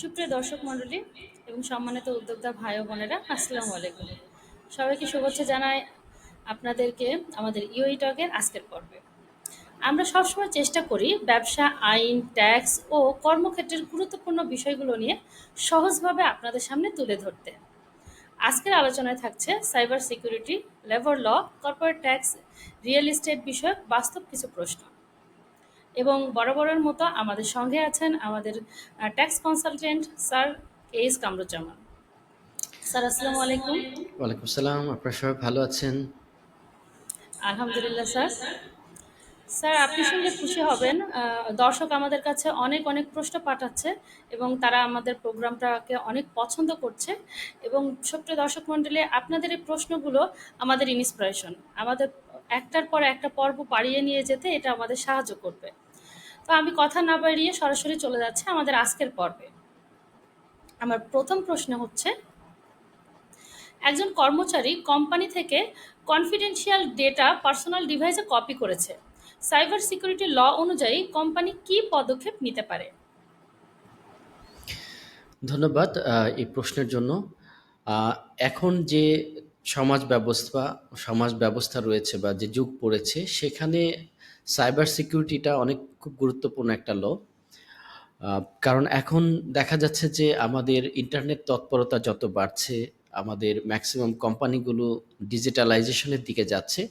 সুপ্রিয় দর্শক মণ্ডলী এবং সম্মানিত উদ্যোক্তা ভাই ও বোনেরা, আসসালামু আলাইকুম। সবাইকে শুভেচ্ছা জানাই আপনাদেরকে আমাদের ইউই টকের আজকের পর্বে। আমরা সবসময় চেষ্টা করি ব্যবসা, আইন, ট্যাক্স ও কর্মক্ষেত্রের গুরুত্বপূর্ণ বিষয়গুলো নিয়ে সহজভাবে আপনাদের সামনে তুলে ধরতে। আজকের আলোচনায় থাকছে cyber security, labour law, corporate tax, real estate বিষয়ক বাস্তব কিছু প্রশ্ন। এবং বরাবরের মতো আমাদের সঙ্গে আছেন আমাদের tax consultant sir S Kamruzzaman. Sir আসসালামু আলাইকুম। ওয়ালাইকুম সালাম আপনারা সবাই ভালো আছেন? আলহামদুলিল্লাহ স্যার স্যার আপনি শুনলে খুশি হবেন দর্শক আমাদের কাছে অনেক অনেক প্রশ্ন পাঠাচ্ছে এবং তারা আমাদের প্রোগ্রামটাকে অনেক পছন্দ করছে এবং ছোট্ট দর্শক মণ্ডলী আপনাদের এই প্রশ্নগুলো আমাদের ইন্সপিরেশন আমাদের একটার পর একটা পর্ব পাড়িয়ে নিয়ে যেতে এটা আমাদের সাহায্য করবে। তো আমি কথা না বাড়িয়ে সরাসরি চলে যাচ্ছে আমাদের আজকের পর্বে। আমার প্রথম প্রশ্ন হচ্ছে, একজন কর্মচারী কোম্পানি থেকে কনফিডেন্সিয়াল ডেটা পার্সোনাল ডিভাইসে কপি করেছে। সাইবার সিকিউরিটি ল অনুযায়ী কোম্পানি কি পদক্ষেপ নিতে পারে? ধন্যবাদ এই প্রশ্নের জন্য। এখন যে সমাজ ব্যবস্থা সমাজ ব্যবস্থা রয়েছে বা যে যুগ পড়েছে, সেখানে সাইবার সিকিউরিটিটা অনেক খুব গুরুত্বপূর্ণ একটা ল কারণ এখন দেখা যাচ্ছে যে আমাদের ইন্টারনেট তৎপরতা যত বাড়ছে, আমাদের ম্যাক্সিমাম কোম্পানিগুলো ডিজিটালাইজেশনের দিকে যাচ্ছে।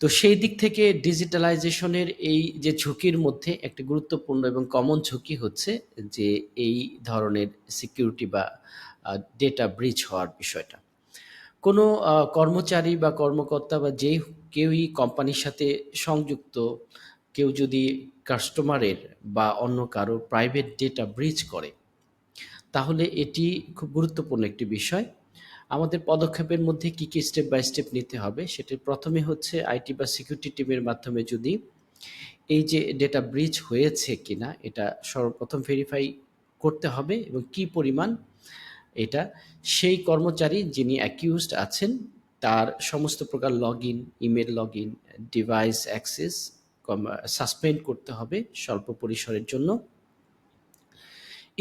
তো সেই দিক থেকে ডিজিটালাইজেশনের এই যে ঝুঁকির মধ্যে একটা গুরুত্বপূর্ণ এবং কমন ঝুঁকি হচ্ছে যে এই ধরনের সিকিউরিটি বা ডেটা ব্রিচ হওয়ার বিষয়টা। কোনো কর্মচারী বা কর্মকর্তা বা যেই কেউই কোম্পানির সাথে সংযুক্ত কেউ যদি কাস্টমারের বা অন্য কারও প্রাইভেট ডেটা ব্রিজ করে, তাহলে এটি খুব গুরুত্বপূর্ণ একটি বিষয়। আমাদের পদক্ষেপের মধ্যে কি কি স্টেপ বাই স্টেপ নিতে হবে সেটির প্রথমে হচ্ছে আইটি বা সিকিউরিটি টিমের মাধ্যমে যদি এই যে ডেটা ব্রিজ হয়েছে কিনা, এটা সর্বপ্রথম ভেরিফাই করতে হবে এবং কি পরিমাণ এটা, সেই কর্মচারী যিনি অ্যাকিউজড আছেন, তার সমস্ত প্রকার log in email log in device access suspend করতে হবে স্বল্প পরিসরের জন্য।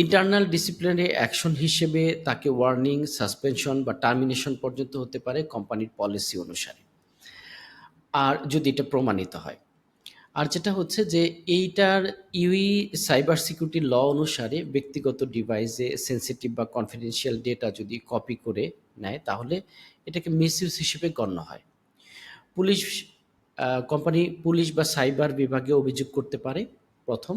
ইন্টারনাল ডিসিপ্লিনারি অ্যাকশন হিসেবে তাকে ওয়ার্নিং সাসপেনশন বা টার্মিনেশন পর্যন্ত হতে পারে কোম্পানির পলিসি অনুসারে। আর যদি এটা প্রমাণিত হয়, আর যেটা হচ্ছে যে এইটার ইউই সাইবার সিকিউরিটি ল অনুসারে ব্যক্তিগত ডিভাইসে সেন্সিটিভ বা কনফিডেন্সিয়াল ডেটা যদি কপি করে নেয়, তাহলে এটাকে মিসইউজ হিসেবে গণ্য হয়। পুলিশ কোম্পানি পুলিশ বা সাইবার বিভাগে অভিযোগ করতে পারে প্রথম।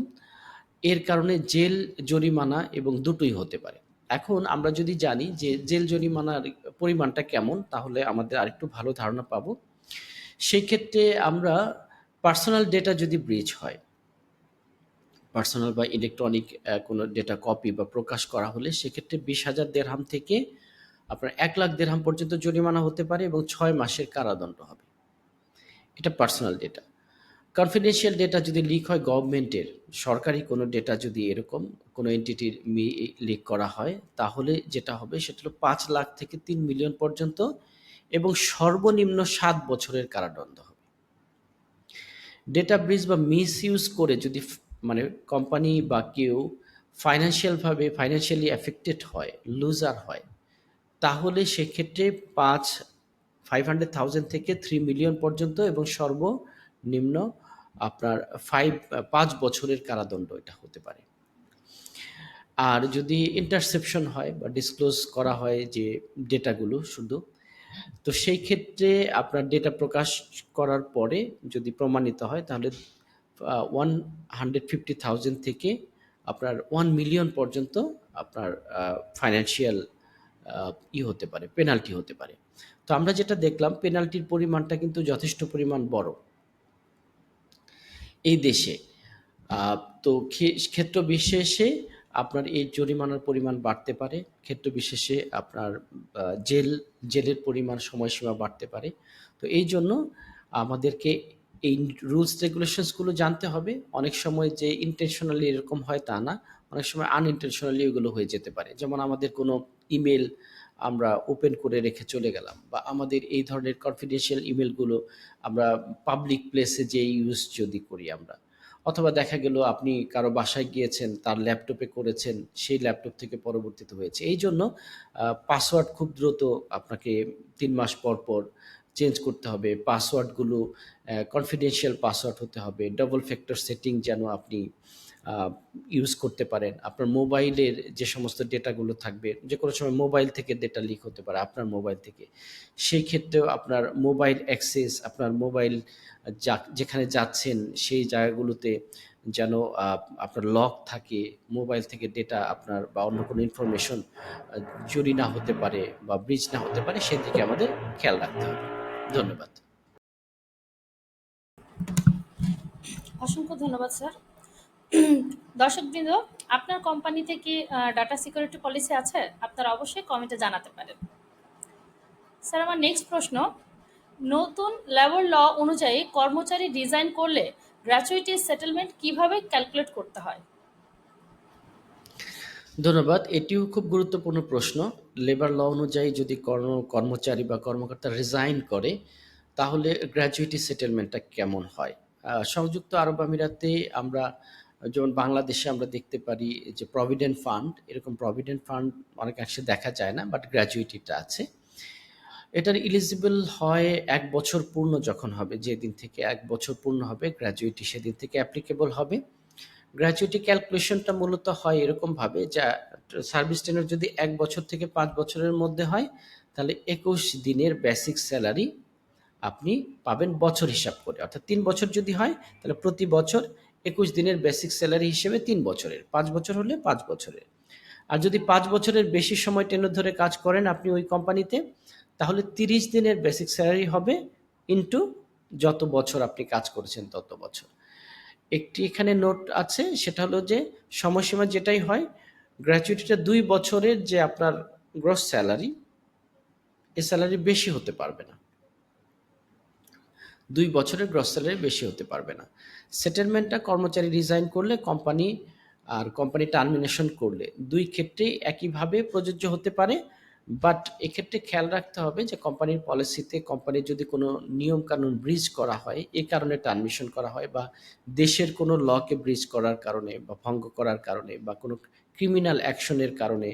এর কারণে জেল জরিমানা এবং দুটোই হতে পারে। এখন আমরা যদি জানি যে জেল জরিমানার পরিমাণটা কেমন, তাহলে আমাদের আরেকটু ভালো ধারণা পাবো। সেই ক্ষেত্রে আমরা পার্সোনাল ডেটা যদি ব্রিজ হয়, পার্সোনাল বা ইলেকট্রনিক কোনো ডেটা কপি বা প্রকাশ করা হলে সেক্ষেত্রে বিশ হাজার দেড়হাম থেকে আপনার এক লাখ দেড়হাম পর্যন্ত জরিমানা হতে পারে এবং ছয় মাসের কারাদণ্ড হবে। এটা পার্সোনাল ডেটা কনফিডেন্সিয়াল ডেটা যদি লিক হয় গভর্নমেন্টের সরকারি কোনো ডেটা যদি এরকম কোনো এন্টিটির লিক করা হয়, তাহলে যেটা হবে সেটা হলো পাঁচ লাখ থেকে তিন মিলিয়ন পর্যন্ত এবং সর্বনিম্ন সাত বছরের কারাদণ্ড হবে। ডেটা ব্রিজ বা মিস ইউজ করে যদি মানে কোম্পানি বা কেউ ফাইন্যান্সিয়ালভাবে ফাইন্যান্সিয়ালি এফেক্টেড হয় লুজার হয়, তাহলে সেক্ষেত্রে পাঁচ ফাইভ হান্ড্রেড থাউজেন্ড থেকে থ্রি মিলিয়ন পর্যন্ত এবং সর্বনিম্ন আপনার ফাইভ পাঁচ বছরের কারাদণ্ড এটা হতে পারে। আর যদি ইন্টারসেপশন হয় বা ডিসক্লোজ করা হয় যে ডেটাগুলো শুধু, তো সেই ক্ষেত্রে আপনার ডেটা প্রকাশ করার পরে যদি প্রমাণিত হয় তাহলে ওয়ান হান্ড্রেড ফিফটি থাউজেন্ড থেকে আপনার ওয়ান মিলিয়ন পর্যন্ত আপনার ফাইন্যান্সিয়াল ই হতে পারে পেনাল্টি হতে পারে। তো আমরা যেটা দেখলাম পেনাল্টির পরিমাণটা কিন্তু যথেষ্ট পরিমাণ বড়। এই দেশে তো ক্ষেত্র বিশেষে আপনার এই জরিমানার পরিমাণ বাড়তে পারে, ক্ষেত্র বিশেষে আপনার জেল, জেলের পরিমাণ, সময়সীমা বাড়তে পারে। তো এই জন্য আমাদেরকে এই রুলস রেগুলেশনসগুলো জানতে হবে। অনেক সময় যে ইন্টেনশনালি এরকম হয় তা না, অনেক সময় আনইনটেনশনালি এগুলো হয়ে যেতে পারে। যেমন আমাদের কোনো ইমেল আমরা ওপেন করে রেখে চলে গেলাম বা আমাদের এই ধরনের কনফিডেন্সিয়াল ইমেলগুলো আমরা পাবলিক প্লেসে যে ইউজ যদি করি আমরা। অথবা দেখা গেল আপনি কারও বাসায় গিয়েছেন, তার ল্যাপটপে করেছেন, সেই ল্যাপটপ থেকে পরবর্তীতে হয়েছে। এই জন্য পাসওয়ার্ড খুব দ্রুত আপনাকে তিন মাস পর পর চেঞ্জ করতে হবে। পাসওয়ার্ডগুলো কনফিডেন্সিয়াল পাসওয়ার্ড হতে হবে। ডবল ফ্যাক্টর সেটিং যেন আপনি ইউজ করতে পারেন। আপনার মোবাইলের যে সমস্ত ডেটাগুলো থাকবে, যে কোনো সময় মোবাইল থেকে ডেটা লিক হতে পারে, আপনার মোবাইল থেকে। সেই ক্ষেত্রেও আপনার মোবাইল অ্যাক্সেস আপনার মোবাইল যা, যেখানে যাচ্ছেন, সেই জায়গাগুলোতে যেন আপনার লক থাকে মোবাইল থেকে ডেটা আপনার বা অন্য কোনো ইনফরমেশন চুরি না হতে পারে বা ব্রিজ না হতে পারে সেদিকে আমাদের খেয়াল রাখতে হবে। ধন্যবাদ। অসংখ্য ধন্যবাদ, স্যার। দর্শকবৃন্দ, আপনার কোম্পানিতে কি ডাটা সিকিউরিটি পলিসি আছে? আপনারা অবশ্যই কমেন্টে জানাতে পারেন। স্যার, আমার নেক্সট প্রশ্ন, নতুন লেবার ল অনুযায়ী কর্মচারী ডিজাইন করলে গ্র্যাচুইটি সেটেলমেন্ট কীভাবে ক্যালকুলেট করতে হয়? ধন্যবাদ। এটিও খুব গুরুত্বপূর্ণ প্রশ্ন। লেবার ল অনুযায়ী যদি কর্ম, কর্মচারী বা কর্মকর্তা রিজাইন করে, তাহলে গ্র্যাজুইটি সেটেলমেন্টটা কেমন হয়? সংযুক্ত আরব আমিরাতে আমরা যেমন বাংলাদেশে আমরা দেখতে পারি যে প্রভিডেন্ট ফান্ড এরকম প্রভিডেন্ট ফান্ড অনেকাংশে দেখা যায় না বাট গ্র্যাজুইটিটা আছে। এটার ইলিজিবল হয় এক বছর পূর্ণ যখন হবে, যেদিন থেকে এক বছর পূর্ণ হবে গ্র্যাজুইটি সেদিন থেকে অ্যাপ্লিকেবল হবে। গ্র্যাচুইটি ক্যালকুলেশনটা মূলত হয় এরকমভাবে যা সার্ভিস টেনার যদি এক বছর থেকে পাঁচ বছরের মধ্যে হয়, তাহলে একুশ দিনের বেসিক স্যালারি আপনি পাবেন বছর হিসাব করে। অর্থাৎ তিন বছর যদি হয়, তাহলে প্রতি বছর একুশ দিনের বেসিক স্যালারি হিসেবে তিন বছরের, পাঁচ বছর হলে পাঁচ বছরের। আর যদি পাঁচ বছরের বেশি সময় টেনে ধরে কাজ করেন আপনি ওই কোম্পানিতে তাহলে তিরিশ দিনের বেসিক স্যালারি হবে ইন্টু যত বছর আপনি কাজ করেছেন তত বছর। একটি এখানে নোট আছে, সেটা হলো যে সময়সীমা যেটাই হয় গ্র্যাচুইটিটা দুই বছরের যে আপনার গ্রস স্যালারি এ স্যালারি বেশি হতে পারবে না। দুই বছরের গ্রস স্যালারি বেশি হতে পারবে না। সেটেলমেন্টটা কর্মচারী রিজাইন করলে কোম্পানি আর কোম্পানি টার্মিনেশন করলে। দুই ক্ষেত্রেই একইভাবে প্রযোজ্য হতে পারে বাট এক্ষেত্রে খেয়াল রাখতে হবে যে কোম্পানির পলিসিতে কোম্পানির যদি কোনো নিয়ম কানুন ব্রিজ করা হয়, এ কারণে টার্মিনেশন করা হয় বা দেশের কোনো লকে ব্রিজ করার কারণে বা ভঙ্গ করার কারণে বা কোনো ক্রিমিনাল অ্যাকশনের কারণে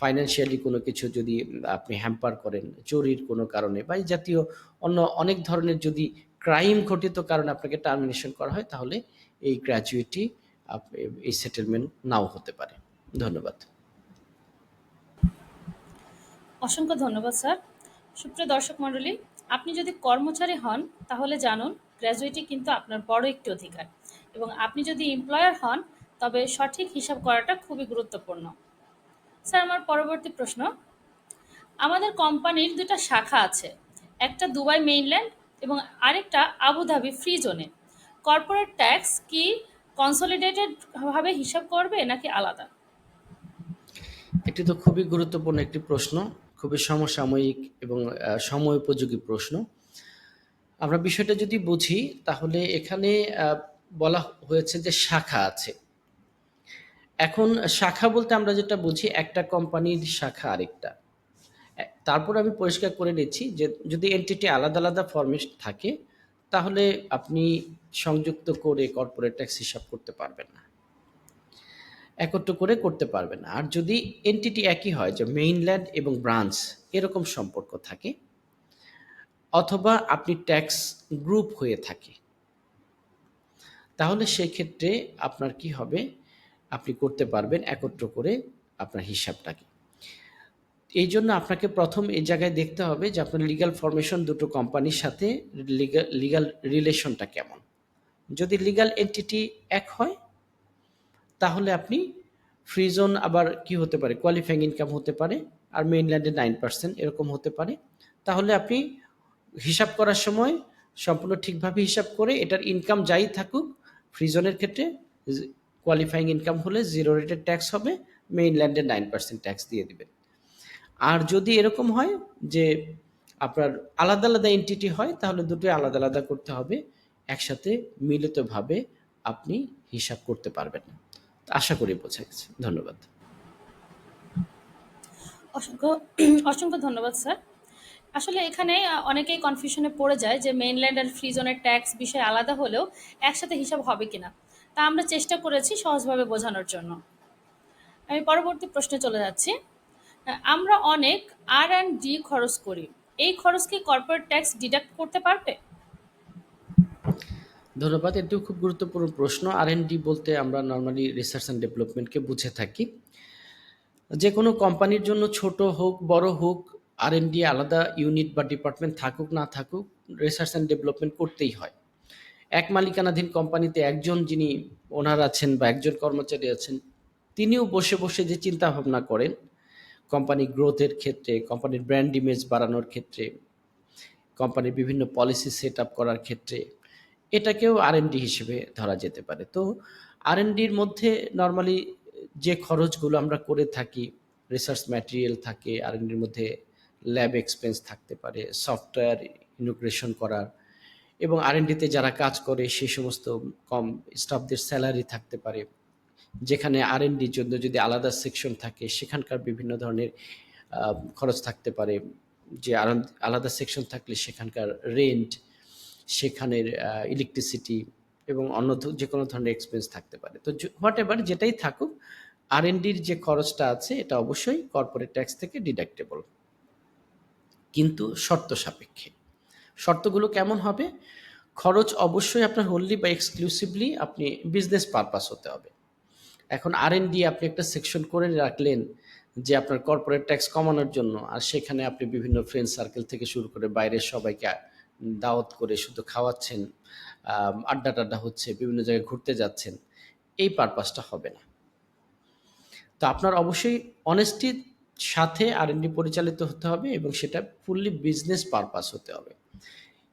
ফাইন্যান্সিয়ালি কোনো কিছু যদি আপনি হ্যাম্পার করেন, চুরির কোনো কারণে বা এই জাতীয় অন্য অনেক ধরনের যদি ক্রাইম ঘটিত কারণে আপনাকে টার্মিনেশন করা হয়, তাহলে এই গ্র্যাজুইটি এই সেটেলমেন্ট নাও হতে পারে। ধন্যবাদ। অসংখ্য ধন্যবাদ, স্যার। সুপ্রিয় দর্শক মণ্ডলী, আপনি যদি কর্মচারী হন, তাহলে জানুন গ্র্যাজুয়েটি কিন্তু আপনার বড় একটি অধিকার। এবং আপনি যদি এমপ্লয়ার হন, তবে সঠিক হিসাব করাটা খুবই গুরুত্বপূর্ণ। স্যার, আমার পরবর্তী প্রশ্ন। আমাদের কোম্পানির দুটা শাখা আছে। একটা দুবাই মেইনল্যান্ড এবং আরেকটা আবুধাবি ফ্রি জোনে কর্পোরেট ট্যাক্স কি কনসলিডেটেড ভাবে হিসাব করবে নাকি আলাদা? এটি তো খুবই গুরুত্বপূর্ণ একটি প্রশ্ন, খুবই সমসাময়িক এবং সময় উপযোগী প্রশ্ন। আমরা বিষয়টা যদি বুঝি, তাহলে এখানে বলা হয়েছে যে শাখা আছে। এখন শাখা বলতে আমরা যেটা বুঝি, একটা কোম্পানির শাখা আরেকটা। তারপর আমি পরিষ্কার করে নিচ্ছি যে যদি এনটিটি আলাদা আলাদা ফরম্যাট থাকে, তাহলে আপনি সংযুক্ত করে কর্পোরেট ট্যাক্স হিসাব করতে পারবেন না। একত্র করে করতে পারবেন না। আর যদি এনটিটি একই হয়, যে মেইনল্যান্ড এবং ব্রাঞ্চ এরকম সম্পর্ক থাকে, অথবা আপনি ট্যাক্স গ্রুপ হয়ে থাকে, তাহলে সেক্ষেত্রে আপনার কি হবে? আপনি করতে পারবেন একত্র করে আপনার হিসাবটাকে। এই জন্য আপনাকে প্রথম এই জায়গায় দেখতে হবে যে আপনার লিগ্যাল ফরমেশন দুটো কোম্পানির সাথে লিগাল লিগ্যাল রিলেশনটা কেমন। যদি লিগ্যাল এন্টিটি এক হয়, তাহলে আপনি ফ্রি জোন আবার কি হতে পারে কোয়ালিফাইং ইনকাম হতে পারে, আর মেইনল্যান্ডে নাইন পার্সেন্ট এরকম হতে পারে। তাহলে আপনি হিসাব করার সময় সম্পূর্ণ ঠিকভাবে হিসাব করে এটার ইনকাম যাই থাকুক ফ্রি জোনের ক্ষেত্রে কোয়ালিফাইং ইনকাম হলে জিরো রেটের ট্যাক্স হবে মেইনল্যান্ডে নাইন পার্সেন্ট ট্যাক্স দিয়ে দিবেন। আর যদি এরকম হয় যে আপনার আলাদা আলাদা এন্টিটি হয়, তাহলে দুটোই আলাদা আলাদা করতে হবে একসাথে মিলিতভাবে আপনি হিসাব করতে পারবেন আশা করি বোঝা গেছে ধন্যবাদ অসংখ্য অসংখ্য ধন্যবাদ, স্যার আসলে এখানে অনেকেই কনফিউশনে পড়ে যায় যে মেইনল্যান্ড আর ফ্রি জোনের ট্যাক্স বিষয় আলাদা হলেও একসাথে হিসাব হবে কিনা। তা আমরা চেষ্টা করেছি সহজভাবে বোঝানোর জন্য। আমি পরবর্তী প্রশ্নে চলে যাচ্ছি। আমরা অনেক আর অ্যান্ড ডি খরচ করি। এই খরচ কি কর্পোরেট ট্যাক্স ডিডাক্ট করতে পারবে? ধন্যবাদ। এটিও খুব গুরুত্বপূর্ণ প্রশ্ন। আর ডি বলতে আমরা নর্মালি রিসার্চ অ্যান্ড ডেভেলপমেন্টকে বুঝে থাকি। যে কোনো কোম্পানির জন্য ছোট হোক, বড় হোক, আর ডি আলাদা ইউনিট বা ডিপার্টমেন্ট থাকুক না থাকুক, রিসার্চ অ্যান্ড ডেভেলপমেন্ট করতেই হয়। এক মালিকানাধীন কোম্পানিতে একজন যিনি ওনার আছেন বা একজন কর্মচারী আছেন, তিনিও বসে, বসে যে চিন্তাভাবনা করেন কোম্পানি গ্রোথের ক্ষেত্রে, কোম্পানির ব্র্যান্ড ইমেজ বাড়ানোর ক্ষেত্রে, কোম্পানির বিভিন্ন পলিসি সেট আপ করার ক্ষেত্রে, এটাকেও আর&ডি হিসেবে ধরা যেতে পারে। তো আর&ডির মধ্যে নরমালি যে খরচগুলো আমরা করে থাকি, রিসার্চ ম্যাটেরিয়াল থাকে, আর&ডির মধ্যে ল্যাব এক্সপেন্স থাকতে পারে, সফটওয়্যার ইনোগ্রেশন করার এবং আর&ডিতে যারা কাজ করে সেই সমস্ত কম স্টাফদের স্যালারি থাকতে পারে। যেখানে আর এন ডির জন্য যদি আলাদা সেকশন থাকে সেখানকার বিভিন্ন ধরনের খরচ থাকতে পারে। যে আলাদা সেকশন থাকলে সেখানকার রেন্ট, সেখানের ইলেকট্রিসিটি এবং অন্য যে কোনো ধরনের এক্সপেন্স থাকতে পারে। তো য হোয়াটএভার যেটাই থাকুক, আর এন ডির যে খরচটা আছে এটা অবশ্যই কর্পোরেট ট্যাক্স থেকে ডিডাক্টেবল। কিন্তু শর্ত সাপেক্ষে। শর্তগুলো কেমন হবে? খরচ অবশ্যই আপনার wholly বা এক্সক্লুসিভলি আপনি বিজনেস পারপাস হতে হবে। এখন আর এন ডি আপনি একটা সেকশন করে রাখলেন যে আপনার কর্পোরেট ট্যাক্স কমানোর জন্য। আর সেখানে আপনি বিভিন্ন ফ্রেন্ড সার্কেল থেকে শুরু করে বাইরের সবাইকে দাওয়াত করে শুধু খাওয়াচ্ছেন, আড্ডা-টাড্ডা হচ্ছে, বিভিন্ন জায়গায় ঘুরতে যাচ্ছেন। এই পারপাসটা হবে না। তো আপনার অবশ্যই অনেস্টির সাথে আর&ডি পরিচালিত হতে হবে এবং সেটা ফুললি বিজনেস পারপাস হতে হবে।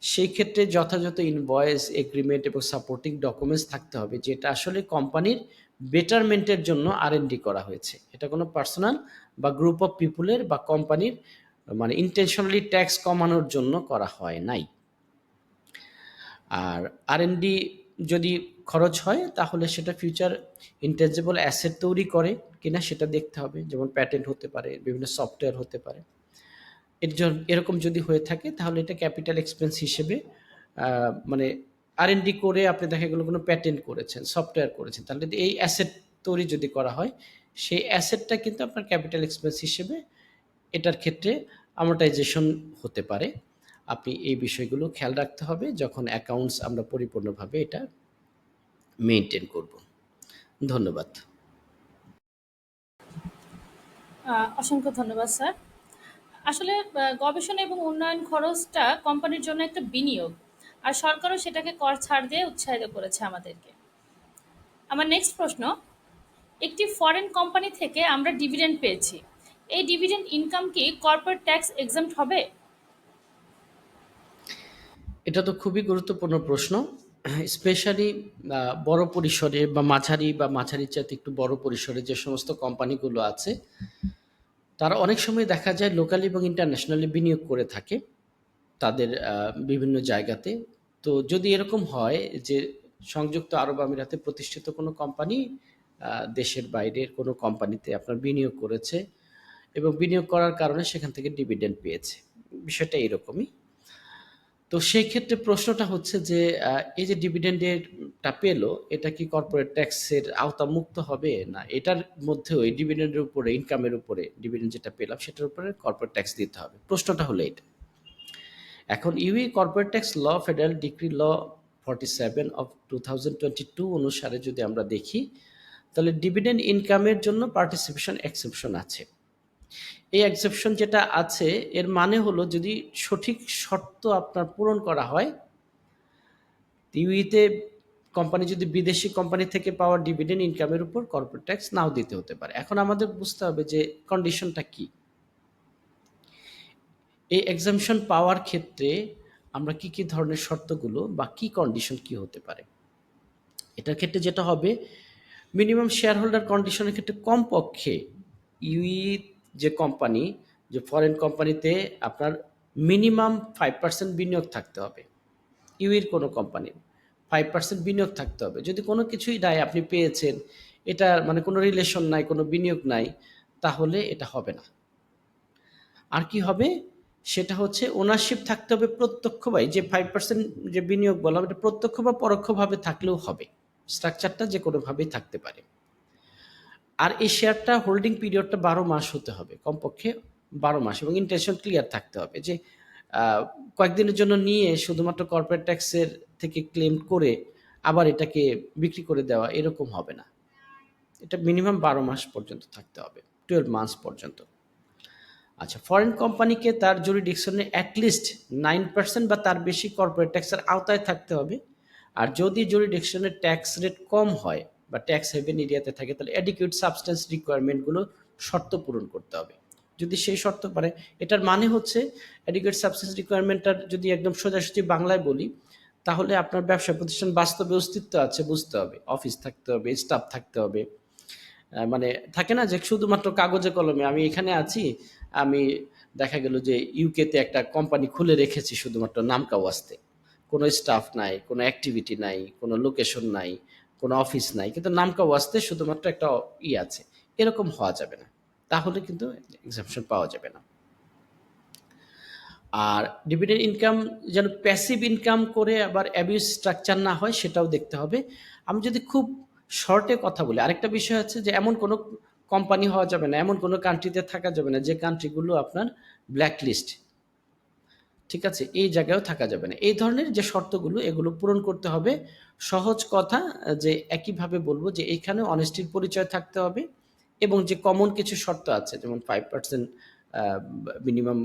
সেই ক্ষেত্রে যথাযথ ইনভয়েস, এগ্রিমেন্ট এবং সাপোর্টিং ডকুমেন্টস থাকতে হবে যেটা আসলে কোম্পানির বেটারমেন্ট এর জন্য আর&ডি করা হয়েছে। এটা কোনো পার্সোনাল বা গ্রুপ অফ পিপুলের বা কোম্পানির মানে ইনটেনশনালি ট্যাক্স কমানোর জন্য করা হয় নাই। আর আর&ডি যদি খরচ হয় তাহলে সেটা ফিউচার ইনটেনজিবল অ্যাসেট তৈরি করে কিনা সেটা দেখতে হবে। যেমন প্যাটেন্ট হতে পারে, বিভিন্ন সফটওয়্যার হতে পারে। এর এরকম যদি হয়ে থাকে তাহলে এটা ক্যাপিটাল এক্সপেন্স হিসেবে আ এন ডি করে আপনি দেখা গেল কোনো প্যাটেন্ট করেছেন, সফটওয়্যার করেছেন। তাহলে এই অ্যাসেট তৈরি যদি করা হয়, সেই অ্যাসেটটা কিন্তু আপনার ক্যাপিটাল এক্সপেন্স হিসেবে এটার ক্ষেত্রে আমortization হতে পারে। আপনি এই বিষয়গুলো খেয়াল রাখতে হবে যখন অ্যাকাউন্টস আমরা পরিপূর্ণভাবে এটা মেনটেন করব। ধন্যবাদ। অসংখ্য ধন্যবাদ স্যার। আসলে গবেষণা এবং উন্নয়ন খরচটা কোম্পানির জন্য একটা বিনিয়োগ। আর সরকারও সেটাকে কর ছাড় দিয়ে উৎসাহিত করেছে আমাদেরকে। আমার নেক্সট প্রশ্ন, একটি ফরেন কোম্পানি থেকে আমরা ডিভিডেন্ড পেয়েছি। এই ডিভিডেন্ড ইনকাম কি কর্পোরেট ট্যাক্স এক্সাম্পট হবে? এটা তো খুবই গুরুত্বপূর্ণ প্রশ্ন। স্পেশালি বড় পরিসরে বা মাঝারি বা মাঝারি চাইতে একটু বড় পরিসরে যে সমস্ত কোম্পানিগুলো আছে, তারা অনেক সময় দেখা যায় লোকালি এবং ইন্টারন্যাশনালি বিনিয়োগ করে থাকে তাদের বিভিন্ন জায়গাতে। তো যদি এরকম হয় যে সংযুক্ত আরব আমিরাতে প্রতিষ্ঠিত কোনো কোম্পানি দেশের বাইরের কোনো কোম্পানিতে আপনার বিনিয়োগ করেছে এবং বিনিয়োগ করার কারণে সেখান থেকে ডিভিডেন্ড পেয়েছে। বিষয়টা এরকমই। তো সেই ক্ষেত্রে প্রশ্নটা হচ্ছে যে এই যে ডিভিডেন্ডের টা পেল, এটা কি কর্পোরেট ট্যাক্সের আওতামুক্ত হবে? না এটার মধ্যেও এই ডিভিডেন্ডের উপরে, ইনকামের উপরে ডিভিডেন্ড যেটা পেলাম সেটার উপরে কর্পোরেট ট্যাক্স দিতে হবে। প্রশ্নটা হলো এটা। এখন UAE corporate tax law federal decree law 47 of 2022 অনুসারে যদি আমরা দেখি, তাহলে ডিভিডেন্ড ইনকামের জন্য পার্টিসিপেশন এক্সেপশন আছে। এই এক্সেপশন যেটা আছে এর মানে হলো যদি সঠিক শর্ত আপনার পূরণ করা হয় ইউইতে কোম্পানি যদি বিদেশি কোম্পানি থেকে পাওয়া ডিভিডেন্ড ইনকামের উপর কর্পোরেট ট্যাক্স নাও দিতে হতে পারে। এখন আমাদের বুঝতে হবে যে কন্ডিশনটা কি? এই এক্সামশন পাওয়ার ক্ষেত্রে আমরা কি, কি ধরনের শর্তগুলো বা কি কন্ডিশন কি হতে পারে? এটার ক্ষেত্রে যেটা হবে মিনিমাম শেয়ার হোল্ডার কন্ডিশনের ক্ষেত্রে কমপক্ষে ইউই যে কোম্পানি, যে ফরেন কোম্পানিতে আপনার মিনিমাম ফাইভ পার্সেন্ট বিনিয়োগ থাকতে হবে। ইউইর কোনো কোম্পানির ফাইভ পার্সেন্ট বিনিয়োগ থাকতে হবে। যদি কোনো কিছুই নাই আপনি পেয়েছেন, এটা মানে কোনো রিলেশন নাই, কোনো বিনিয়োগ নাই, তাহলে এটা হবে না। আর কি হবে? সেটা হচ্ছে ওনারশিপ থাকতে হবে প্রত্যক্ষ বা যে ফাইভ পার্সেন্ট যে বিনিয়োগ বলা এটা প্রত্যক্ষ বা পরোক্ষভাবে থাকলেও হবে। স্ট্রাকচারটা যে কোনোভাবেই থাকতে পারে। আর এই শেয়ারটা হোল্ডিং পিরিয়ডটা বারো মাস হতে হবে, কমপক্ষে বারো মাস এবং ইন্টেনশন ক্লিয়ার থাকতে হবে যে কয়েকদিনের জন্য নিয়ে শুধুমাত্র কর্পোরেট ট্যাক্সের থেকে ক্লেম করে আবার এটাকে বিক্রি করে দেওয়া এরকম হবে না। এটা মিনিমাম বারো মাস পর্যন্ত থাকতে হবে টুয়েলভ মান্থস পর্যন্ত। আচ্ছা ফরেন কোম্পানিকে তার জুরিডিকশনে অ্যাটলিস্ট নাইন পার্সেন্ট বা তার বেশি কর্পোরেট ট্যাক্সের আওতায় থাকতে হবে। আর যদি জুরিডিকশনের ট্যাক্স রেট কম হয় বা ট্যাক্স হেভেন এরিয়াতে থাকে, তাহলে অ্যাডিকুয়েট সাবস্টেন্স রিকোয়ারমেন্টগুলো শর্ত পূরণ করতে হবে। যদি সেই শর্ত পারে, এটার মানে হচ্ছে অ্যাডিকুয়েট সাবস্টেন্স রিকোয়ারমেন্টটার যদি একদম সোজাসুজি বাংলায় বলি, তাহলে আপনার ব্যবসা প্রতিষ্ঠান বাস্তবে অস্তিত্ব আছে বুঝতে হবে। অফিস থাকতে হবে স্টাফ থাকতে হবে। মানে থাকে না যে শুধুমাত্র কাগজে কলমে, আমি এখানে আছি আমি দেখা গেল যে ইউকেতে একটা কোম্পানি খুলে রেখেছি শুধুমাত্র নামকা ওয়াস্তে কোনো স্টাফ নাই, কোনো অ্যাক্টিভিটি নাই, কোনো লোকেশন নাই, কোনো অফিস নাই, কিন্তু নামকা ওয়াস্তে শুধুমাত্র একটা ই আছে। এরকম হওয়া যাবে না। তাহলে কিন্তু এক্সামশন পাওয়া যাবে না। আর ডিভিডেন্ড ইনকাম যেন প্যাসিভ ইনকাম করে আবার অ্যাবিউজ স্ট্রাকচার না হয়, সেটাও দেখতে হবে। আমি যদি খুব শর্টে কথা বলি, আরেকটা বিষয় হচ্ছে যে এমন কোনো কোম্পানি হওয়া যাবে না। এমন কোনো কান্ট্রিতে থাকা যাবে না, যে কান্ট্রিগুলো আপনার ব্ল্যাক লিস্ট ঠিক আছে? এই জায়গায়ও থাকা যাবে না। এই ধরনের যে শর্তগুলো, এগুলো পূরণ করতে হবে। সহজ কথা, যে একইভাবে বলব যে এইখানে অনেস্টির পরিচয় থাকতে হবে এবং যে কমন কিছু শর্ত আছে, যেমন ফাইভ পার্সেন্ট মিনিমাম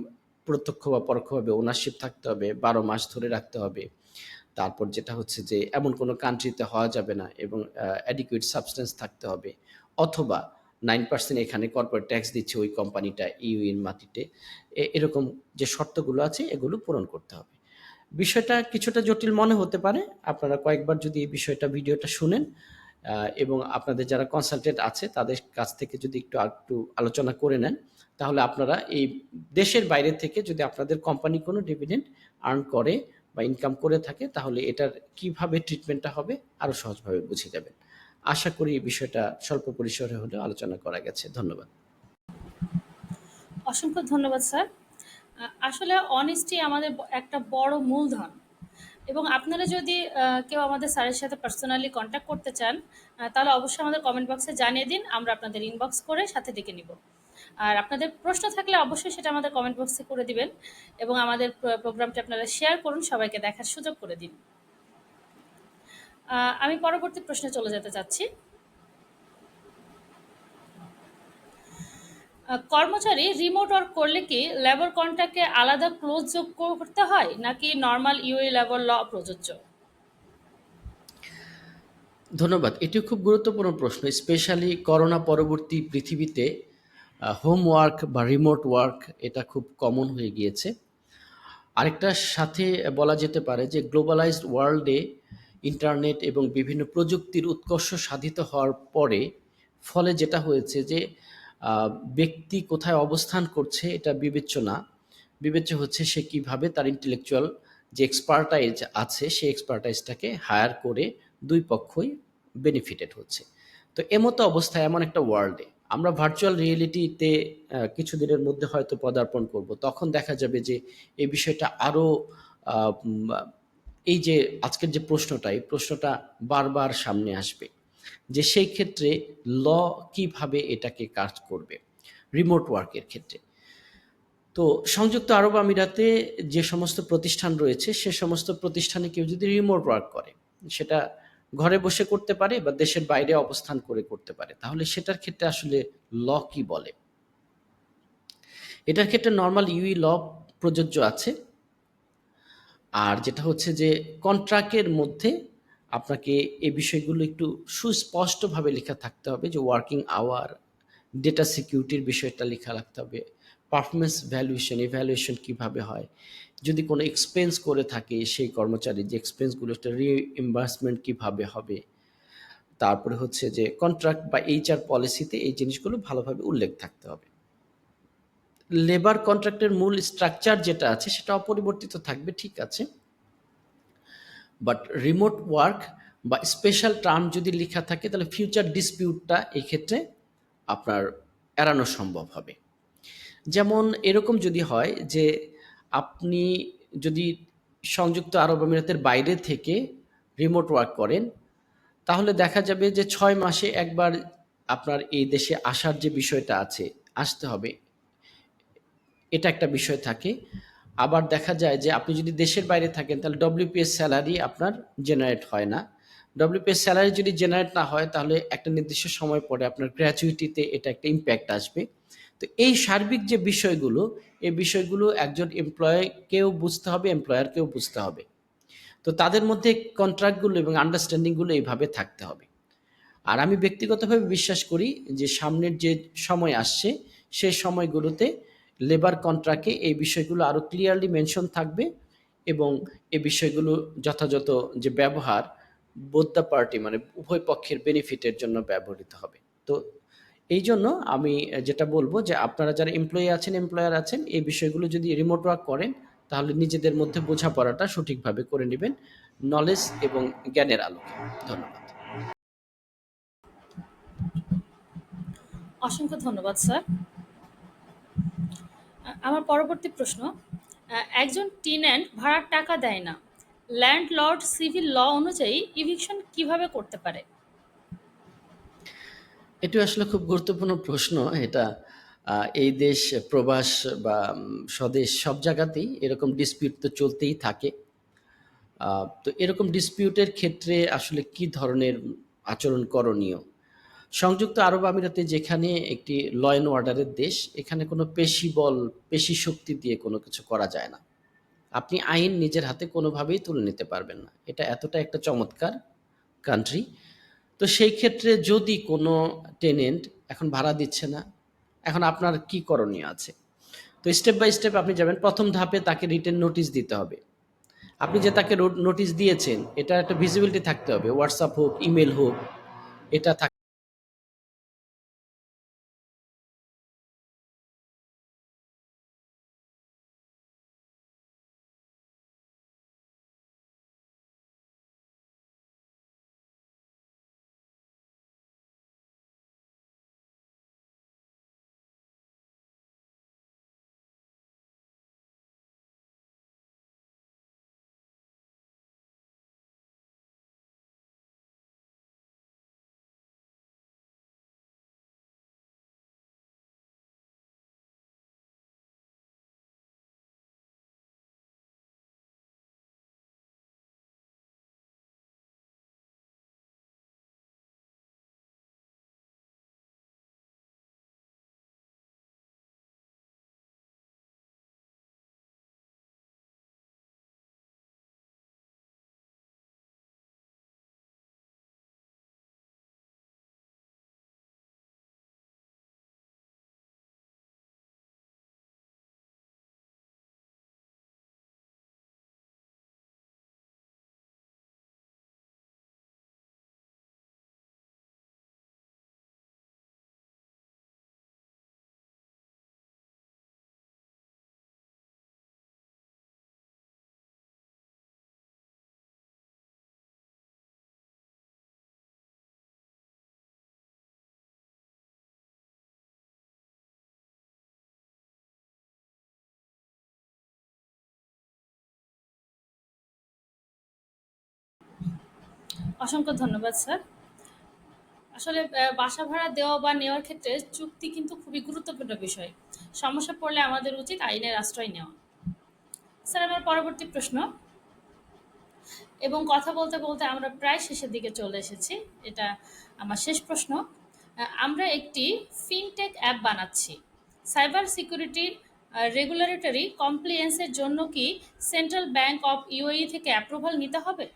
প্রত্যক্ষ বা পরোক্ষভাবে ওনারশিপ থাকতে হবে, বারো মাস ধরে রাখতে হবে। তারপর যেটা হচ্ছে যে এমন কোনো কান্ট্রিতে হওয়া যাবে না এবং অ্যাডিকুয়েট সাবস্টেন্স থাকতে হবে। অথবা নাইন পার্সেন্ট এখানে কর্পোরেট ট্যাক্স দিচ্ছে ওই কোম্পানিটা ইউএন মাটিতে। এরকম যে শর্তগুলো আছে, এগুলো পূরণ করতে হবে। বিষয়টা কিছুটা জটিল মনে হতে পারে। আপনারা কয়েকবার যদি এই বিষয়টা, ভিডিওটা শুনেন এবং আপনাদের যারা কনসালটেন্ট আছে, তাদের কাছ থেকে যদি একটু একটু আলোচনা করে নেন, তাহলে আপনারা এই দেশের বাইরে থেকে যদি আপনাদের কোম্পানি কোনো ডিভিডেন্ড আর্ন করে বা ইনকাম করে থাকে, তাহলে এটার কীভাবে ট্রিটমেন্টটা হবে, আরও সহজভাবে বুঝে যাবেন। আশা করি এই বিষয়টা স্বল্প পরিসরে হলেও আলোচনা করা গেছে। ধন্যবাদ। অসংখ্য ধন্যবাদ, স্যার। আসলে অনেস্টি আমাদের একটা বড় মূলধন। এবং আপনারা যদি কেউ আমাদের স্যারের সাথে পার্সোনালি কন্ট্যাক্ট করতে চান তাহলে অবশ্যই আমাদের কমেন্ট বক্সে জানিয়ে দিন, আমরা আপনাদের ইনবক্স করে সাথে ডেকে নিব। আর আপনাদের প্রশ্ন থাকলে অবশ্যই সেটা আমাদের কমেন্ট বক্সে করে দিবেন এবং আমাদের প্রোগ্রামটি আপনারা শেয়ার করুন, সবাইকে দেখার সুযোগ করে দিন। আমি পরবর্তী প্রশ্নে চলে যেতে চাচ্ছি। কর্মচারী রিমোট ওয়ার্ক করলে কি লেবার কন্ট্রাক্টে আলাদা ক্লোজ যোগ করতে হয়, নাকি নর্মাল ইউএ লেবার ল প্রযোজ্য? ধন্যবাদ। এটি খুব গুরুত্বপূর্ণ প্রশ্ন স্পেশালি করোনা পরবর্তী পৃথিবীতে হোম ওয়ার্ক বা রিমোট ওয়ার্ক এটা খুব কমন হয়ে গিয়েছে। আরেকটার সাথে বলা যেতে পারে যে গ্লোবালাইজড ওয়ার্ল্ডে ইন্টারনেট এবং বিভিন্ন প্রযুক্তির উৎকর্ষ সাধিত হওয়ার পরে, ফলে যেটা হয়েছে যে ব্যক্তি কোথায় অবস্থান করছে এটা বিবেচ্য না বিবেচ্য হচ্ছে সে কীভাবে তার ইন্টেলেকচুয়াল যে এক্সপার্টাইজ আছে সেই এক্সপার্টাইজটাকে হায়ার করে দুই পক্ষই বেনিফিটেড হচ্ছে। তো এমতো অবস্থায় এমন একটা ওয়ার্ল্ডে আমরা ভার্চুয়াল রিয়েলিটিতে কিছুদিনের মধ্যে হয়তো পদার্পণ করব। তখন দেখা যাবে যে, এই বিষয়টা আরও এই যে আজকের যে প্রশ্নটা, এই প্রশ্নটা বারবার সামনে আসবে যে সেই ক্ষেত্রে ল কীভাবে এটাকে কাজ করবে রিমোট ওয়ার্কের ক্ষেত্রে। তো সংযুক্ত আরব আমিরাতে যে সমস্ত প্রতিষ্ঠান রয়েছে, সে সমস্ত প্রতিষ্ঠানে কেউ যদি রিমোট ওয়ার্ক করে, সেটা ঘরে বসে করতে পারে বা দেশের বাইরে অবস্থান করে করতে পারে, তাহলে সেটার ক্ষেত্রে আসলে ল কি বলে? এটার ক্ষেত্রে নর্মাল ইউই ল প্রযোজ্য আছে। আর যেটা হচ্ছে যে কন্ট্রাক্টের মধ্যে আপনাকে এই বিষয়গুলো একটু সুস্পষ্টভাবে লেখা থাকতে হবে, যে ওয়ার্কিং আওয়ার ডেটা সিকিউরিটির বিষয়টা লেখা রাখতে হবে পারফরমেন্স ভ্যালুয়েশন ইভ্যালুয়েশন কীভাবে হয়, যদি কোনো এক্সপেন্স করে থাকে সেই কর্মচারী, যে এক্সপেন্সগুলো সেটা রিইম্বার্সমেন্ট কীভাবে হবে, তারপরে হচ্ছে যে কন্ট্রাক্ট বা এইচআর পলিসিতে এই জিনিসগুলো ভালোভাবে উল্লেখ থাকতে হবে। লেবার কন্ট্রাক্টের মূল স্ট্রাকচার যেটা আছে সেটা অপরিবর্তিত থাকবে, ঠিক আছে? বাট রিমোট ওয়ার্ক বা স্পেশাল টার্ম যদি লেখা থাকে, তাহলে ফিউচার ডিসপিউটটা এই ক্ষেত্রে আপনার এড়ানো সম্ভব হবে। যেমন এরকম যদি হয় যে আপনি যদি সংযুক্ত আরব আমিরাতের বাইরে থেকে রিমোট ওয়ার্ক করেন, তাহলে দেখা যাবে যে ছয় মাসে একবার আপনার এই দেশে আসার যে বিষয়টা আছে, আসতে হবে। এটা একটা বিষয় থাকে। আবার দেখা যায় যে আপনি যদি দেশের বাইরে থাকেন, তাহলে ডব্লিউপিএস স্যালারি আপনার জেনারেট হয় না। ডব্লিউপিএস স্যালারি যদি জেনারেট না হয়, তাহলে একটা নির্দিষ্ট সময় পরে আপনার গ্র্যাচুইটিতে এটা একটা ইম্প্যাক্ট আসবে। তো এই সার্বিক যে বিষয়গুলো, এই বিষয়গুলো একজন এমপ্লয়কেও বুঝতে হবে এমপ্লয়ারকেও বুঝতে হবে। তো তাদের মধ্যে কন্ট্রাক্টগুলো এবং আন্ডারস্ট্যান্ডিংগুলো এইভাবে থাকতে হবে। আর আমি ব্যক্তিগতভাবে বিশ্বাস করি যে সামনের যে সময় আসছে সেই সময়গুলোতে লেবার কন্ট্রাক্টে এই বিষয়গুলো আরও ক্লিয়ারলি মেনশন থাকবে এবং এ বিষয়গুলো যথাযথ যে ব্যবহার বোথ দ্য পার্টি মানে উভয় পক্ষের বেনিফিটের জন্য ব্যবহৃত হবে। তো এই জন্য আমি যেটা বলব যে আপনারা যারা এমপ্লয়ি আছেন এমপ্লয়ার আছেন, এই বিষয়গুলো যদি রিমোট ওয়ার্ক করেন, তাহলে নিজেদের মধ্যে বোঝাপড়াটা সঠিকভাবে করে নেবেন। নলেজ এবং জ্ঞানের আলোকে। ধন্যবাদ। অসংখ্য ধন্যবাদ, স্যার। আমার পরবর্তী প্রশ্ন একজন টিন্যান্ট ভাড়ার টাকা দেয় না। ল্যান্ডলর্ড সিভিল ল অনুযায়ী ইভিকশন কীভাবে করতে পারে? এটি আসলে খুব গুরুত্বপূর্ণ প্রশ্ন। এটা এই দেশ, প্রবাস বা স্বদেশ সব জায়গাতেই এরকম ডিসপিউট তো চলতেই থাকে। তো এরকম ডিসপিউটের ক্ষেত্রে আসলে কি ধরনের আচরণ করণীয়? সংযুক্ত আরব আমিরাতে যেখানে একটি ল অ্যান্ড অর্ডারের দেশ, এখানে কোনো পেশি বল, পেশি শক্তি দিয়ে কোনো কিছু করা যায় না। আপনি আইন নিজের হাতে কোনোভাবেই তুলে নিতে পারবেন না। এটা এতটা একটা চমৎকার কান্ট্রি তো সেই ক্ষেত্রে যদি কোনো টেনেন্ট এখন ভাড়া দিচ্ছে না, এখন আপনার কি করণীয় আছে? তো স্টেপ বাই স্টেপ আপনি যাবেন, প্রথম ধাপে তাকে রিটেন নোটিশ দিতে হবে। আপনি যে তাকে নোটিশ দিয়েছেন এটা একটা ভিজিবিলিটি থাকতে হবে। হোয়াটসঅ্যাপ হোক ইমেল হোক, এটা অসংখ্য ধন্যবাদ, স্যার। আসলে বাসা ভাড়া দেওয়া বা নেওয়ার ক্ষেত্রে চুক্তি কিন্তু খুবই গুরুত্বপূর্ণ বিষয়। সমস্যা পড়লে আমাদের উচিত আইনের আশ্রয় নেওয়া। স্যার, আমার পরবর্তী প্রশ্ন। এবং কথা বলতে বলতে আমরা প্রায় শেষের দিকে চলে এসেছি। এটা আমার শেষ প্রশ্ন। আমরা একটি ফিনটেক অ্যাপ বানাচ্ছি। সাইবার সিকিউরিটির রেগুলেটরি কমপ্লিয়েন্সের জন্য কি সেন্ট্রাল ব্যাংক অফ ইউএই থেকে অ্যাপ্রুভাল নিতে হবে?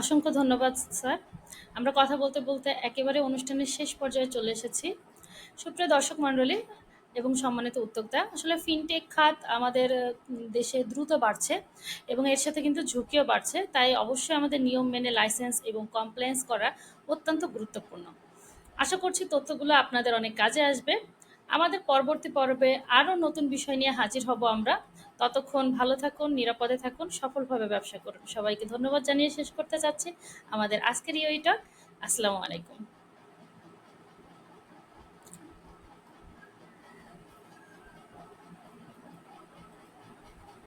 অসংখ্য ধন্যবাদ, স্যার। আমরা কথা বলতে বলতে একেবারে অনুষ্ঠানের শেষ পর্যায়ে চলে এসেছি। সুপ্রিয় দর্শক মণ্ডলী এবং সম্মানিত উদ্যোক্তা, আসলে ফিনটেক খাত আমাদের দেশে দ্রুত বাড়ছে এবং এর সাথে কিন্তু ঝুঁকিও বাড়ছে। তাই অবশ্যই আমাদের নিয়ম মেনে লাইসেন্স এবং কমপ্লায়েন্স করা অত্যন্ত গুরুত্বপূর্ণ। আশা করছি তথ্যগুলো আপনাদের অনেক কাজে আসবে। আমাদের পরবর্তী পর্বে আরও নতুন বিষয় নিয়ে হাজির হব আমরা। ততক্ষণ ভালো থাকুন, নিরাপদে থাকুন, সফলভাবে ব্যবসা করুন। সবাইকে ধন্যবাদ জানিয়ে শেষ করতে চাচ্ছি। আমাদের আজকের ওইটা আসসালামু আলাইকুম।